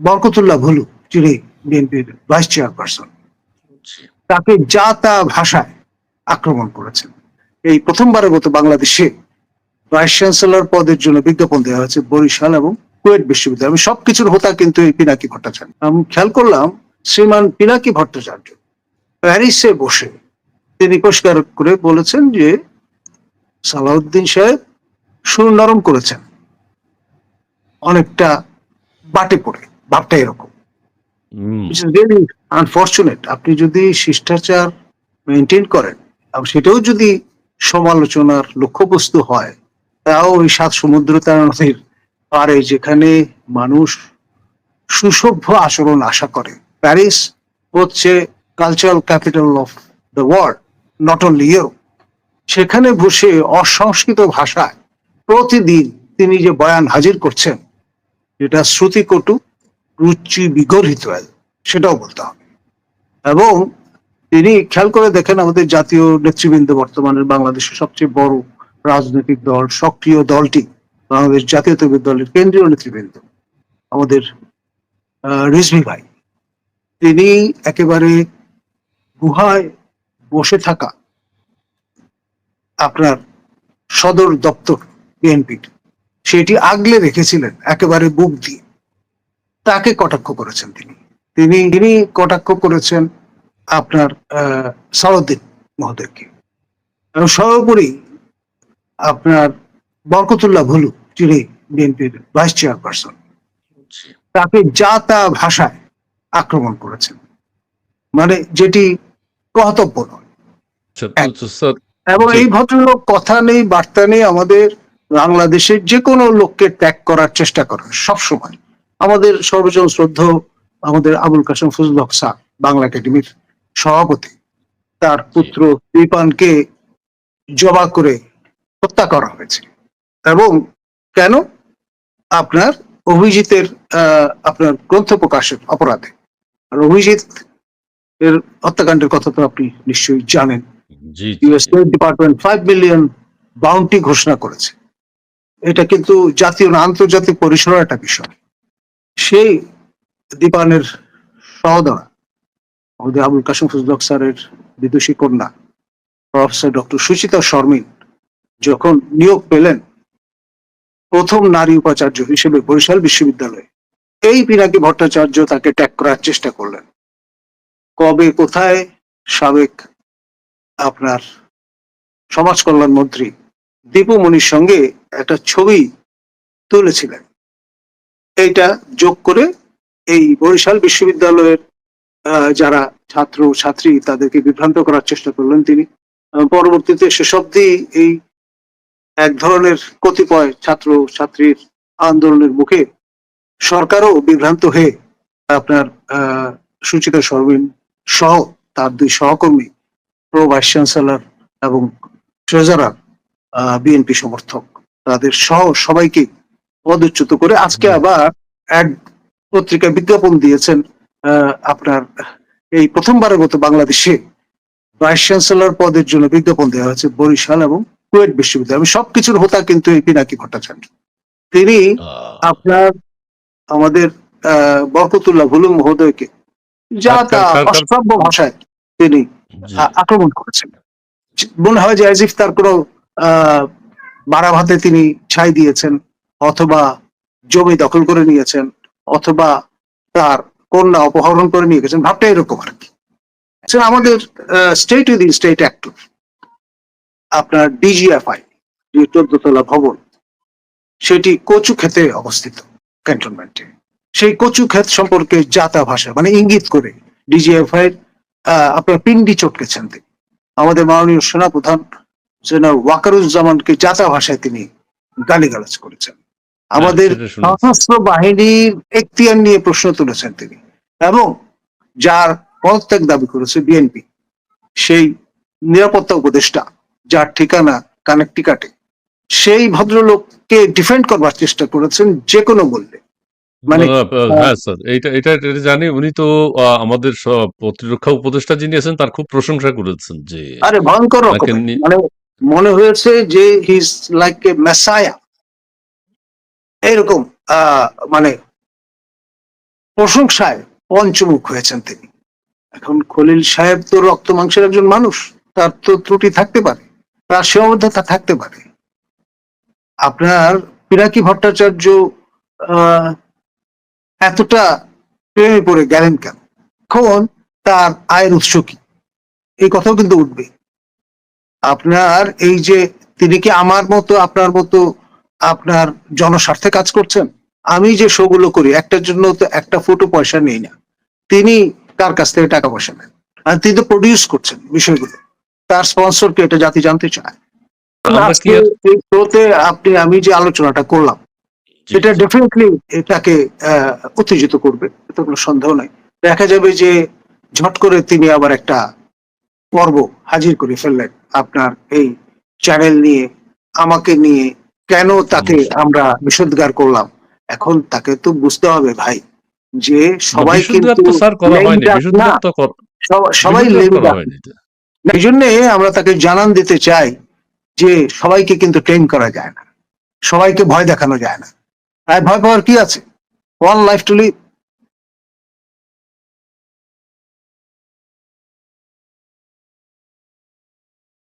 বরকতুল্লাহ ভুলু যিনি বিএনপির vice chairperson তাকে যা তা ভাষায় আক্রমণ করেছেন। এই প্রথমবারের মতো বাংলাদেশে ভাইস চ্যান্সেলর পদের জন্য বিজ্ঞাপন দেওয়া হয়েছে বরিশাল এবং কুয়েট বিশ্ববিদ্যালয়। আমি সবকিছুর হোতা কিন্তু এই পিনাকি ভট্টাচার্য। আমি খেয়াল করলাম, শ্রীমান পিনাকি ভট্টাচার্য প্যারিসে বসে তিনি পরিষ্কার করে বলেছেন যে সালাউদ্দিন সাহেব সুর নরম করেছেন। অনেকটা বাটে পড়ে। ভাবটা এরকম। আনফর্চুনেট আপনি যদি শিষ্টাচার মেনটেন করেন এবং সেটাও যদি সমালোচনার লক্ষ্যবস্তু হয় তাও ওই সাত সমুদ্র তার নদীর পারে যেখানে মানুষ সুসভ্য আচরণ আশা করে। প্যারিস হচ্ছে cultural capital of the world not only Europe সেখানে বসে অসংস্কৃত ভাষায় প্রতিদিন তিনি যে বয়ান হাজির করছেন এটা শ্রুতিকটু রুচি বিগর্হিত সেটাও বলতে হবে। এবং তিনি খেয়াল করে দেখেন আমাদের জাতীয় নেতৃবৃন্দ বর্তমানে বাংলাদেশের সবচেয়ে বড় রাজনৈতিক দল, সক্রিয় দলটি বাংলাদেশ জাতীয়তাবাদী দলের কেন্দ্রীয় নেতৃবৃন্দ, আমাদের রিজভি ভাই। তিনি একেবারে গুহায় বসে থাকা আপনার সদর দপ্তর, বিএনপির, সেটি আগলে রেখেছিলেন, একেবারে বুক দিয়ে। তাকে কটাক্ষ করেছেন তিনি? তিনি তিনি কটাক্ষ করেছেন আপনার আহ, সালাউদ্দিন মহোদয়কে। এবং সর্বোপরি আপনার বরকতুল্লাহ ভুলু যিনি বিএনপির ভাইস চেয়ারপারসন তাকে যা তা ভাষায় আক্রমণ করেছেন। মানে যেটি কর্তব্য নয়। এবং এই ভদ্রলোক কথা নেই বার্তা নেই আমাদের বাংলাদেশের যে কোনো লোককে ত্যাগ করার চেষ্টা করেন সবসময়। আমাদের সর্বজন শ্রদ্ধ আমাদের আবুল কাসেম ফজল হক স্যার বাংলা একাডেমির সভাপতি। তার পুত্র বিপানকে জবা করে হত্যা করা হয়েছে। এবং কেন? আপনার অভিজিতের আপনার গ্রন্থ প্রকাশের অপরাধে। আর অভিজিৎ এর হত্যাকাণ্ডের কথা তো আপনি নিশ্চয়ই জানেন। US department five million bounty ঘোষণা করেছে। এটা কিন্তু জাতীয় না আন্তর্জাতিক পরিসরের একটা বিষয়। সেই দীপানের সহদরা, আমাদের আবুল কাসিম ফজলক স্যারের বিদুষী কন্যা, প্রফেসর ডক্টর সুচিতা শর্মিন যখন নিয়োগ পেলেন প্রথম নারী উপাচার্য হিসেবে বরিশাল বিশ্ববিদ্যালয়ে, এই পিনাকি ভট্টাচার্য তাকে ট্যাগ করার চেষ্টা করলেন। কবে, কোথায়, সাবেক আপনার সমাজ কল্যাণ মন্ত্রী দীপু মনির সঙ্গে একটা ছবি তুলেছিলেন। এইটা যোগ করে এই বরিশাল বিশ্ববিদ্যালয়ের যারা ছাত্র ছাত্রী তাদেরকে বিভ্রান্ত করার চেষ্টা করলেন তিনি। পরবর্তীতে সেসব দিয়ে এই এক ধরনের কতিপয় ছাত্র ছাত্রীর আন্দোলনের মুখে সরকারও বিভ্রান্ত হয়ে আপনার সুচিতা সরবিন সহ তার দুই সহকর্মী, প্রো ভাইস চ্যান্সেলর এবং ট্রেজারার বিএনপি সমর্থক, তাদের সহ সবাইকে পদচ্যুত করে আজকে আবার এক পত্রিকায় বিজ্ঞাপন দিয়েছেন আপনার এই প্রথমবারের মতো বাংলাদেশে ভাইস চ্যান্সেলর পদের জন্য বিজ্ঞাপন দেওয়া হয়েছে বরিশাল এবং কুয়েট বিশ্ববিদ্যালয়। আমি সবকিছুর হোতা কিন্তু এই পিনাকি ভট্টাচার্য। তিনি আপনার আমাদের আহ, বরকতুল্লাহ ভুলু মহোদয়কে যা তা কার- অশ্রাব্য ভাষায় তিনি আক্রমণ করেছেন। মনে হয় যে অ্যাজিফ তার কোনো আহ, বাড়া ভাতে তিনি ছাই দিয়েছেন। অথবা জমি দখল করে নিয়েছেন, অথবা তার কন্যা অপহরণ করে নিয়ে গেছেন, ভাবটা এরকম আর কি। আমাদের স্টেট উইদিন স্টেট অ্যাক্টর আপনার ডিজিএফআই যে চোদ্দতলা ভবন, সেটি কচু ক্ষেতে অবস্থিত ক্যান্টনমেন্টে। সেই কচু ক্ষেত সম্পর্কে জাতা ভাষা মানে ইঙ্গিত করে ডিজিএফআই আপনার পিন্ডি চটকেছেন তিনি আমাদের মাননীয় সেনাপ্রধান জেনারেল ওয়াকারুজ্জামানকে জাতা ভাষায় তিনি গালিগালাজ করেছেন। আমাদের সেটা শুনেছি। সশস্ত্র বাহিনীর এখতিয়ার নিয়ে প্রশ্ন তুলেছেন তিনি। এবং যার পদত্যাগ দাবি করেছে বিএনপি সেই নিরাপত্তা উপদেষ্টা যার ঠিকানা কানেকটিকাটে সেই ভদ্রলোককে ডিফেন্ড করবার চেষ্টা করেছেন যে কোনো মূল্যে। মানে হ্যাঁ স্যার এটা এটা এটা জানি। উনি তো আমাদের প্রতিরক্ষা উপদেষ্টা যিনি আছেন তার খুব প্রশংসা করেছেন যে আরে ভয়ঙ্কর মানে মনে হয়েছে যে হিজ লাইক এ মেসায়া এরকম আহ, মানে প্রশংসায় পঞ্চমুখ হয়েছেন তিনি। এখন খলিল সাহেব তো রক্ত মাংসের একজন মানুষ তার তো ত্রুটি থাকতে পারে তার সীমাবদ্ধতা থাকতে পারে। আপনার পিনাকি ভট্টাচার্য এতটা প্রেমে পড়ে গেলেন কেন? এখন তার আয়ের উৎস কি? এই কথাও কিন্তু উঠবে। আপনার এই যে তিনি কি আমার মতো আপনার মতো আপনার জনস্বার্থে কাজ করছেন? আমি যে শোগুলো করি একটার জন্য তো একটা ফুটো পয়সা নেই না। তিনি কার কাছ থেকে টাকা পয়সা নেন? আর তিনি তো প্রডিউস করছেন বিষয়গুলো। তার স্পন্সরকে এটা জাতি জানতে চায়? শোতে আপনি আমি যে আলোচনাটা করলাম সেটা ডেফিনেটলি এটাকে উত্তেজিত করবে এতে কোনো সন্দেহ নাই। দেখা যাবে যে ঝট করে তিনি আবার একটা পর্ব হাজির করে ফেললেন আপনার এই চ্যানেল নিয়ে আমাকে নিয়ে কেন তাকে আমরা নিষেধগার করলাম? এখন তাকে তো বুঝতে হবে ভাই যে সবাই কিন্তু সবাই। এই জন্য আমরা তাকে জানান দিতে চাই যে সবাইকে কিন্তু ট্রেন করা যায় না সবাইকে ভয় দেখানো যায় না। আর ভয় পাওয়ার কি আছে? One life to leave